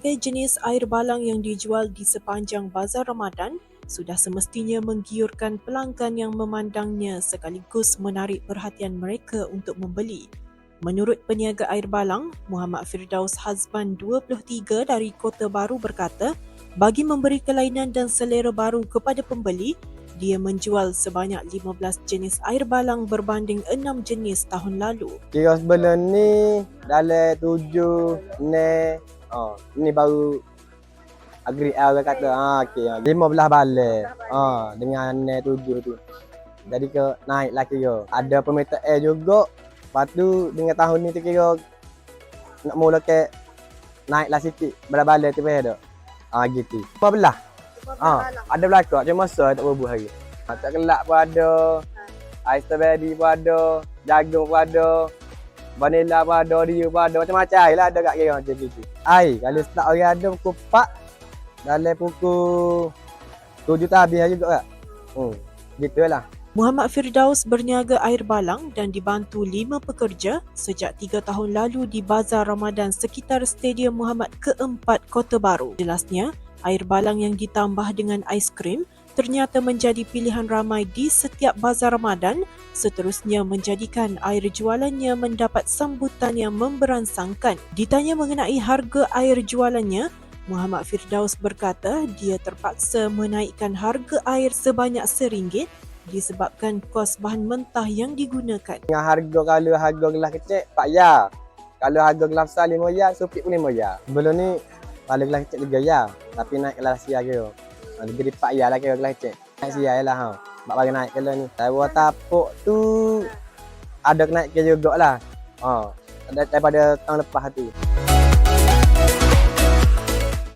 Berbagai jenis air balang yang dijual di sepanjang Bazar Ramadan sudah semestinya menggiurkan pelanggan yang memandangnya sekaligus menarik perhatian mereka untuk membeli. Menurut peniaga air balang, Muhammad Firdaus Hazban 23 dari Kota Baru berkata, bagi memberi kelainan dan selera baru kepada pembeli, dia menjual sebanyak 15 jenis air balang berbanding 6 jenis tahun lalu. Kira sebelum ni dalam tujuh ne oh ni baru agree ah orang kata ah okey ah, lima belah balik ah dengan ne tujuh tu. Jadi ke naik lah kira. Ada peminta air juga. Lepas tu dengan tahun ni tu kira nak mula ke naik lah sikit belah balik tu pada. Ah gitu. Apa belah? Ah, ada belakang cuma masa tak berbuah hari. Ah, tak kelak pun ada. Ais strawberry pun ada. Jagung pun ada. Vanilla pun ada, dia pun ada. Macam-macam air lah ada kat kira macam gitu. Air, kalau start orang ada pukul 4. Dalam pukul 7 tak habis juga tak? Hmm, gitu lah. Muhammad Firdaus berniaga air balang dan dibantu lima pekerja sejak tiga tahun lalu di Bazar Ramadan sekitar Stadium Muhammad keempat Kota Baru. Jelasnya, air balang yang ditambah dengan aiskrim ternyata menjadi pilihan ramai di setiap bazar Ramadan seterusnya menjadikan air jualannya mendapat sambutan yang memberansangkan. Ditanya mengenai harga air jualannya, Muhammad Firdaus berkata dia terpaksa menaikkan harga air sebanyak seringgit disebabkan kos bahan mentah yang digunakan. Dengan harga kalau harga gelas kecil, tak ya. Kalau harga gelas besar, lima ya. Supik pun lima ya. Belum ni, kalau gelas kecil, tiga ya. Tapi naik gelas siar ke. Lebih dia payah lah kira kelas cek. Naik siar lah. Ha. Mak bagi naik kalau ni. Taiwan tapuk tu ada naik ke juga lah. Ha. Daripada tahun lepas tu.